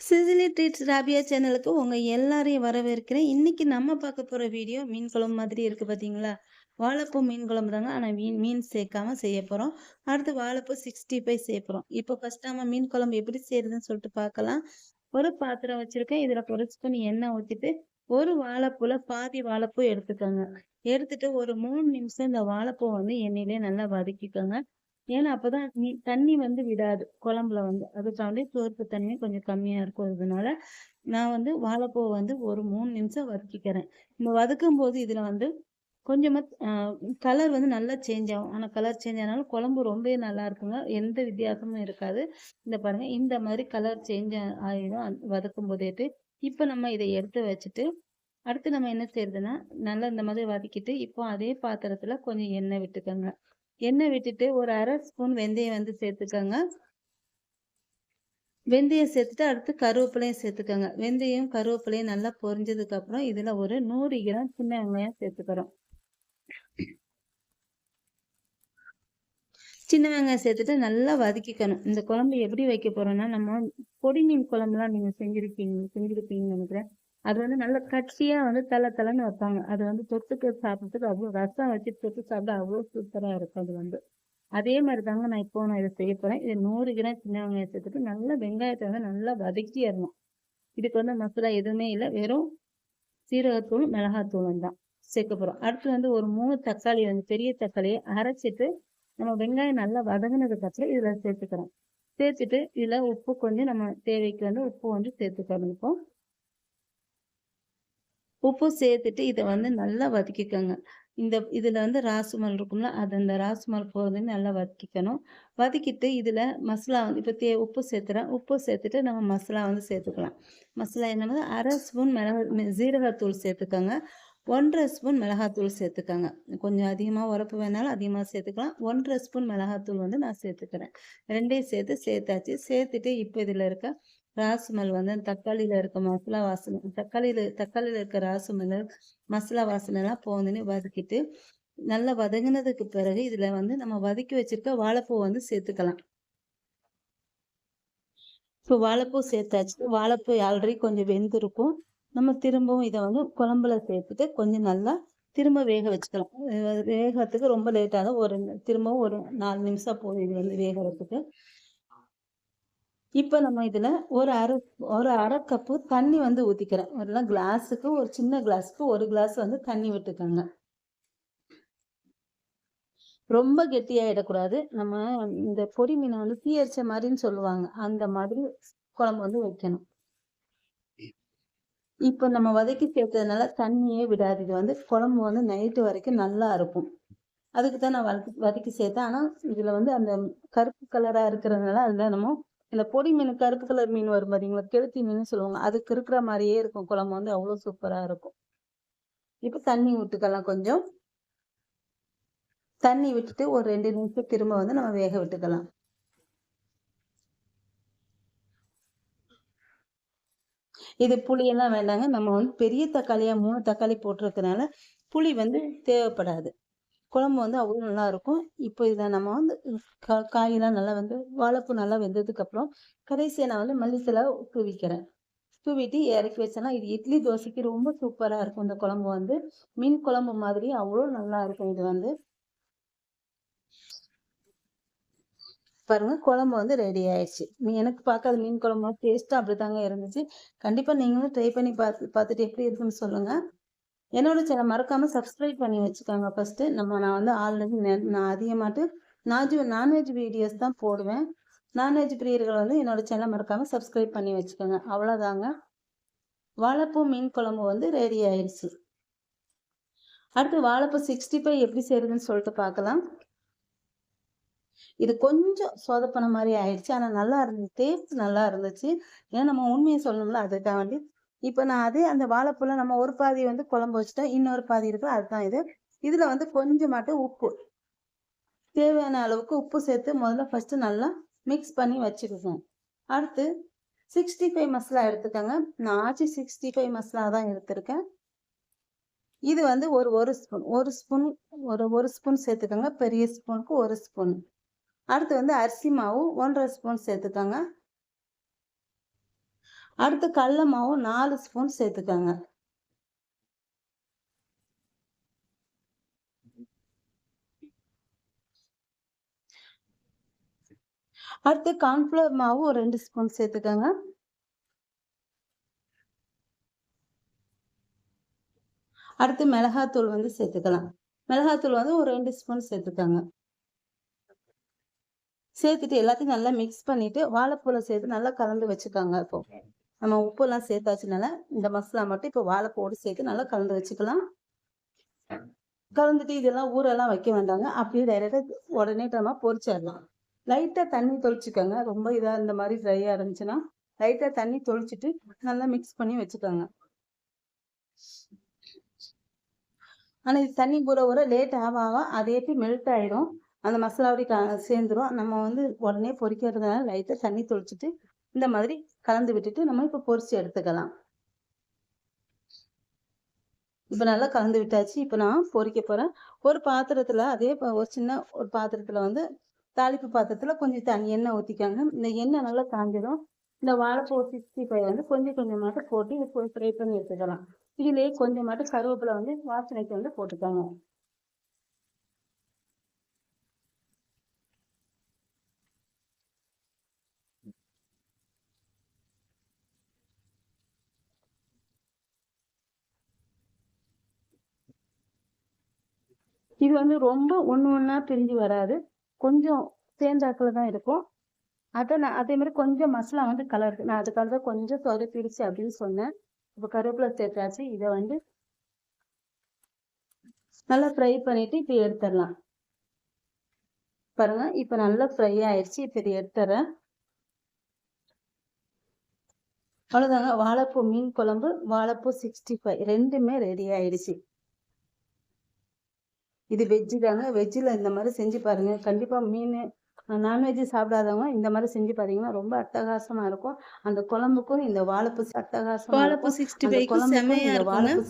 Sicily treats Rabia சேனலுக்கு உங்க எல்லாரையும் வரவேற்கிறேன். இன்னைக்கு நம்ம பார்க்க போற வீடியோ மீன் குழம்பு மாதிரி இருக்கு பார்த்தீங்களா? வாழைப்பூ மீன் குழம்பு தாங்க. ஆனா மீன் மீன் சேர்க்காம செய்ய போகிறோம் அடுத்து வாழைப்பூ 65 செய்ய போகிறோம் இப்போ ஃபஸ்ட் நம்ம மீன் குழம்பு எப்படி செய்யறதுன்னு சொல்லிட்டு பார்க்கலாம். ஒரு பாத்திரம் வச்சிருக்கேன். இதுல ஒரு ஸ்பூன் எண்ணெய் ஊத்திட்டு, ஒரு வாழைப்பூல பாதி வாழைப்பூ எடுத்துக்கோங்க. எடுத்துட்டு ஒரு மூணு நிமிஷம் இந்த வாழைப்பூ வந்து எண்ணெயிலேயே நல்லா வதக்கிக்கோங்க. ஏன்னா அப்பதான் நீ தண்ணி வந்து விடாது குழம்புல வந்து. அதுக்காண்டி சோர்ப்பு தண்ணி கொஞ்சம் கம்மியா இருக்கிறதுனால, நான் வந்து வாழைப்பூவை வந்து ஒரு மூணு நிமிஷம் வதக்கிக்கிறேன். இந்த வதக்கும்போது இதுல வந்து கொஞ்சமா கலர் வந்து நல்லா சேஞ்ச் ஆகும். ஆனா கலர் சேஞ்ச் ஆனாலும் குழம்பு ரொம்பவே நல்லா இருக்குங்க. எந்த வித்தியாசமும் இருக்காது. இந்த பாருங்க இந்த மாதிரி கலர் சேஞ்ச் ஆ வதக்கும் போதேட்டு இப்ப நம்ம இதை எடுத்து வச்சுட்டு, அடுத்து நம்ம என்ன செய்யறதுன்னா நல்லா இந்த மாதிரி வதக்கிட்டு, இப்போ அதே பாத்திரத்துல கொஞ்சம் எண்ணெய் விட்டுக்கோங்க. எண்ணெய் விட்டுட்டு ஒரு அரை ஸ்பூன் வெந்தயம் வந்து சேர்த்துக்கோங்க. வெந்தயம் சேர்த்துட்டு அடுத்து கருவேப்பிலையும் சேர்த்துக்கோங்க. வெந்தயம், கருவேப்பிலையும் நல்லா பொரிஞ்சதுக்கு அப்புறம் இதுல ஒரு நூறு கிராம் சின்ன வெங்காயம் சேர்த்துக்கிறோம். சின்ன வெங்காயம் சேர்த்துட்டு நல்லா வதக்கிக்கணும். இந்த குழம்பு எப்படி வைக்க போறோம்னா, நம்ம பொடி மீன் குழம்புலாம் நீங்க செஞ்சுருப்பீங்க செஞ்சிருப்பீங்கன்னு நினைக்கிறேன். அது வந்து நல்லா கட்சியாக வந்து தலை தலைன்னு வைப்பாங்க. அது வந்து தொட்டுக்க சாப்பிட்றதுக்கு அவ்வளோ ரசம் வச்சு தொட்டு சாப்பிட அவ்வளோ சூப்பராக இருக்கும் அது வந்து. அதே மாதிரி தாங்க நான் இப்போ நான் இதை செய்ய போகிறேன் இது நூறு கிராம் சின்ன வெங்காயம் சேர்த்துட்டு நல்லா வெங்காயத்தை வந்து நல்லா வதக்கிறணும். இதுக்கு வந்து மசாலா எதுவுமே இல்லை வெறும் சீரகத்தூள், மிளகாத்தூளும் தான் சேர்க்க போகிறோம் அடுத்து வந்து ஒரு மூணு தக்காளி வந்து பெரிய தக்காளியை அரைச்சிட்டு, நம்ம வெங்காயம் நல்லா வதங்கினதுக்கப்புறம் இதில் சேர்த்துக்கிறோம். சேர்த்துட்டு இதில் உப்பு கொஞ்சம் நம்ம தேவைக்கு வந்து உப்பு வந்து சேர்த்துக்கணும் இப்போ. உப்பு சேர்த்துட்டு இதை வந்து நல்லா வதக்கிக்கோங்க. இந்த இதில் வந்து ராஸ்மல் இருக்கும்ல, அது அந்த ராஸ்மல் போகிறது நல்லா வதக்கிக்கணும். வதக்கிட்டு இதில் மசாலா வந்து இப்போ தே உப்பு சேர்த்துறேன். உப்பு சேர்த்துட்டு நம்ம மசாலா வந்து சேர்த்துக்கலாம். மசாலா என்னது அரை ஸ்பூன் மிளகா ஜீரகத்தூள் சேர்த்துக்கோங்க. 1 1/2 ஸ்பூன் மிளகாத்தூள் சேர்த்துக்கோங்க. கொஞ்சம் அதிகமாக உரப்பு வேணாலும் அதிகமாக சேர்த்துக்கலாம். 1 1/2 ஸ்பூன் மிளகாத்தூள் வந்து நான் சேர்த்துக்கிறேன். ரெண்டையும் சேர்த்து சேர்த்தாச்சு. சேர்த்துட்டு இப்போ இதில் இருக்க ராசுமல் வந்து தக்காளியில இருக்க மசாலா வாசனை தக்காளியில தக்காளியில இருக்க ராசுமல் மசாலா வாசனைலாம் போனோனே வதக்கிட்டு, நல்லா வதங்கினதுக்கு பிறகு இதுல வந்து நம்ம வதக்கி வச்சிருக்க வாழைப்பூ வந்து சேர்த்துக்கலாம். இப்போ வாழைப்பூ சேர்த்தாச்சு. வாழைப்பூ ஆல்ரெடி கொஞ்சம் வெந்திருக்கும். நம்ம திரும்பவும் இத வந்து குழம்புல சேர்த்துட்டு கொஞ்சம் நல்லா திரும்ப வேக வச்சுக்கலாம். வேகத்துக்கு ரொம்ப லேட் ஆகும். ஒரு திரும்பவும் ஒரு நாலு நிமிஷம் போதும் இது வந்து வேகறதுக்கு. இப்போ நம்ம இதில் ஒரு அரை ஒரு அரை கப்பு தண்ணி வந்து ஊற்றிக்கிறேன் ஒரு கிளாஸுக்கு ஒரு சின்ன கிளாஸுக்கு ஒரு கிளாஸ் வந்து தண்ணி விட்டுக்கோங்க. ரொம்ப கெட்டியாகிடக்கூடாது நம்ம இந்த பொடி மீனை வந்து தீயரிச்ச மாதிரின்னு சொல்லுவாங்க. அந்த மாதிரி குழம்பு வந்து வைக்கணும். இப்போ நம்ம வதக்கி சேர்த்ததுனால தண்ணியே விடாது. இது வந்து குழம்பு வந்து நைட்டு வரைக்கும் நல்லா இருக்கும். அதுக்கு தான் நான் வதக்கி வதக்கி சேர்த்தேன். ஆனால் இதில் வந்து அந்த கருப்பு கலராக இருக்கிறதுனால அதில் நம்ம இந்த பொடி மீன் கருப்பு கலர் மீன் வரும் பார்த்தீங்களா? கெளுத்தி மீன் சொல்லுவாங்க. அதுக்கு இருக்கிற மாதிரியே இருக்கும். குழம்பு வந்து அவ்வளோ சூப்பரா இருக்கும். இப்ப தண்ணி விட்டுக்கலாம் கொஞ்சம். தண்ணி விட்டுட்டு ஒரு ரெண்டு நிமிஷம் திரும்ப வந்து நம்ம வேக விட்டுக்கலாம். இது புளியெல்லாம் வேண்டாங்க. நம்ம வந்து பெரிய தக்காளியா மூணு தக்காளி போட்டிருக்கனால, புளி வந்து தேவைப்படாது. குழம்பு வந்து அவ்வளோ நல்லாயிருக்கும் இப்போ இதை நம்ம வந்து கா காயெல்லாம் நல்லா வந்து வாழைப்பூ நல்லா வெந்ததுக்கப்புறம் கடைசியை நான் வந்து மல்லித்தழ தூவிக்கிறேன். தூவிட்டு இறக்கி வச்சேன்னா, இது இட்லி, தோசைக்கு ரொம்ப சூப்பராக இருக்கும் இந்த குழம்பு வந்து. மீன் குழம்பு மாதிரி அவ்வளோ நல்லா இருக்கும் இது வந்து. பாருங்க குழம்பு வந்து ரெடி ஆயிடுச்சு. எனக்கு பார்க்க அது மீன் குழம்பு டேஸ்ட்டும் அப்படி தாங்க இருந்துச்சு. கண்டிப்பாக நீங்களும் ட்ரை பண்ணி பார்த்து பார்த்துட்டு எப்படி இருக்குன்னு சொல்லுங்கள் என்னோட சேனல் மறக்காம சப்ஸ்கிரைப் பண்ணி வச்சுக்கோங்க ஃபர்ஸ்ட் நம்ம நான் வந்து ஆல்ரெடி நான் அதிகமாட்டு நாஜ் நான்வெஜ் வீடியோஸ் தான் போடுவேன். நான்வெஜ் பிரியர்கள் வந்து என்னோட சேனல மறக்காம சப்ஸ்கிரைப் பண்ணி வச்சுக்கோங்க. அவ்வளோதாங்க. வாழைப்பூ மீன் குழம்பு வந்து ரெடி ஆயிடுச்சு. அடுத்து வாழைப்பூ 65 எப்படி செய்யுதுன்னு சொல்லிட்டு பார்க்கலாம். இது கொஞ்சம் சொதப்பன மாதிரி ஆயிடுச்சு. ஆனா நல்லா இருந்துச்சு. டேஸ்ட் நல்லா இருந்துச்சு. ஏன்னா நம்ம உண்மைய சொல்லணும்ல அதுக்காண்டி. இப்போ நான் அதே அந்த வாழைப்பூல நம்ம ஒரு பாதி வந்து குழம்பு வச்சுட்டோம். இன்னொரு பாதி இருக்கு. அதுதான் இது. இதுல வந்து கொஞ்சமாட்டு உப்பு. தேவையான அளவுக்கு உப்பு சேர்த்து முதல்ல ஃபர்ஸ்ட்டு நல்லா மிக்ஸ் பண்ணி வச்சுக்கணும் அடுத்து 65 மசாலா எடுத்துக்கோங்க. நான் ஆச்சி 65 மசாலா தான் எடுத்திருக்கேன். இது வந்து ஒரு ஒரு ஸ்பூன் ஒரு ஸ்பூன் ஒரு ஒரு ஸ்பூன் சேர்த்துக்கோங்க. பெரிய ஸ்பூனுக்கு ஒரு ஸ்பூன். அடுத்து வந்து அரிசி மாவு 1 1/2 ஸ்பூன் சேர்த்துக்கோங்க. அடுத்து கடல மாவு நாலு ஸ்பூன் சேர்த்துக்கோங்க. அடுத்து கார்ன்ஃப்ளவர் மாவு ஒரு ரெண்டு ஸ்பூன் சேர்த்துக்கோங்க. அடுத்து மிளகாத்தூள் வந்து சேர்த்துக்கலாம். மிளகாத்தூள் வந்து ஒரு ரெண்டு ஸ்பூன் சேர்த்துக்கோங்க. சேர்த்துட்டு எல்லாத்தையும் நல்லா மிக்ஸ் பண்ணிட்டு வாழைப்பூலை சேர்த்து நல்லா கலந்து வச்சுக்கோங்க இப்போ. நம்ம உப்புலாம் சேர்த்தாச்சுனால இந்த மசாலா மட்டும் இப்போ வாழைப்போடு சேர்த்து நல்லா கலந்து வச்சுக்கலாம். கலந்துட்டு இதெல்லாம் ஊரெல்லாம் வைக்க வேண்டாங்க. அப்படியே டைரெக்டாக உடனே நம்ம பொரிச்சிடலாம். லைட்டாக தண்ணி தொளிச்சுக்கோங்க. ரொம்ப இதாக இந்த மாதிரி ட்ரையாக இருந்துச்சுன்னா லைட்டாக தண்ணி தொளிச்சுட்டு நல்லா மிக்ஸ் பண்ணி வச்சுக்கோங்க. ஆனால் இது தண்ணி ஊற ஊற லேட் ஆக ஆக அதே போய் மெல்ட் ஆகிடும் அந்த மசாலாவோட சேர்ந்துடும் சேர்ந்துரும். நம்ம வந்து உடனே பொறிக்கிறதுனால லைட்டாக தண்ணி தொளிச்சுட்டு இந்த மாதிரி கலந்து விட்டுட்டு நம்ம இப்போ பொரிச்சு எடுத்துக்கலாம். இப்போ நல்லா கலந்து விட்டாச்சு. இப்போ நான் பொறிக்க போகிறேன் ஒரு பாத்திரத்தில் அதே ஒரு சின்ன ஒரு பாத்திரத்தில் வந்து தாளிப்பு பாத்திரத்தில் கொஞ்சம் தண்ணி எண்ணெய் ஊற்றிக்காங்க இந்த எண்ணெய் நல்லா காஞ்சிடும். இந்த வாழைப்பூ சிக்ஸ்டி ஃபைவ் வந்து கொஞ்சம் கொஞ்சமாட்டு போட்டு இப்போ ஃப்ரை பண்ணி எடுத்துக்கலாம். இதுலேயே கொஞ்சமாட்டு கருவேப்பிலை வந்து வாசனைக்கு வந்து போட்டுக்காங்க. இது வந்து ரொம்ப ஒன்று ஒன்றா பிரிஞ்சு வராது. கொஞ்சம் சேர்ந்தாக்கில் தான் இருக்கும். அதை நான் அதே மாதிரி கொஞ்சம் மசாலா வந்து கலர் நான் அதுக்காக தான் கொஞ்சம் சொதப்பிடுச்சு அப்படின்னு சொன்னேன். இப்போ கருவேப்பிலை சேர்த்தாச்சு. இதை வந்து நல்லா ஃப்ரை பண்ணிவிட்டு இப்போ எடுத்துடலாம். பாருங்கள் இப்போ நல்லா ஃப்ரை ஆயிடுச்சு. இப்போ இதை எடுத்துறேன். அவ்வளோதாங்க வாழைப்பூ மீன் குழம்பு வாழைப்பூ சிக்ஸ்டி ஃபைவ் ரெண்டுமே ரெடி ஆயிடுச்சு. இது வெஜ்ஜு தாங்க. வெஜ்ஜில் இந்த மாதிரி செஞ்சு பாருங்க. கண்டிப்பாக மீன் நான்வெஜ்ஜு சாப்பிடாதவங்க இந்த மாதிரி செஞ்சு பார்த்தீங்கன்னா ரொம்ப அட்டகாசமா இருக்கும். அந்த குழம்புக்கும் இந்த வாழைப்பூ அட்டகாசமா வாழைப்பூ சிக்ஸ்டி குழம்புக்கும் இந்த வாழைப்பூ